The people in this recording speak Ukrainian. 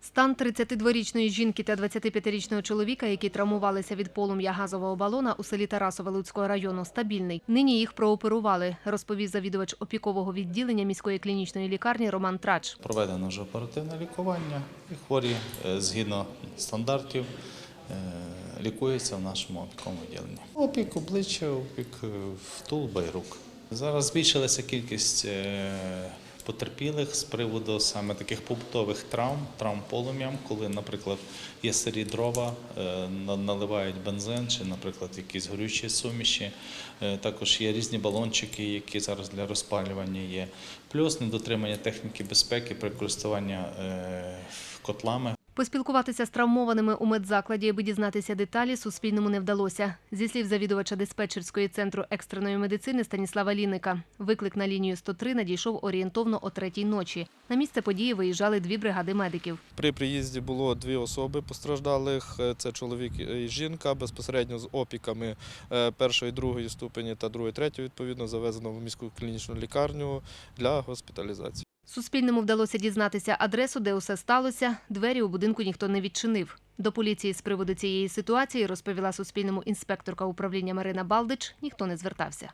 Стан 32-річної жінки та 25-річного чоловіка, які травмувалися від полум'я газового балона у селі Тарасове Луцького району, стабільний. Нині їх прооперували, розповів завідувач опікового відділення міської клінічної лікарні Роман Трач. Проведено вже оперативне лікування і хворі е, згідно стандартів е, лікуються в нашому опіковому відділенні. Опік обличчя, опік е, втулба і рук. Зараз збільшилася кількість потерпілих з приводу саме таких побутових травм, травм полум'ям, коли, наприклад, є сирі дрова, е, наливають бензин чи, наприклад, якісь горючі суміші. Е, Також є різні балончики, які зараз для розпалювання є. Плюс недотримання техніки безпеки при користуванні е, котлами. Поспілкуватися з травмованими у медзакладі, аби дізнатися деталі, Суспільному не вдалося. Зі слів завідувача диспетчерської центру екстреної медицини Станіслава Лінника, виклик на лінію 103 надійшов орієнтовно о третій ночі. На місце події виїжджали дві бригади медиків. При приїзді було дві особи постраждалих. Е, Це чоловік і жінка безпосередньо з опіками е, першої, другої ступені та другої, третьої, відповідно, завезено в міську клінічну лікарню для госпіталізації. Суспільному вдалося дізнатися адресу, де усе сталося. Двері у будинку ніхто не відчинив. До поліції з приводу цієї ситуації розповіла Суспільному інспекторка управління Марина Балдич. Ніхто не звертався.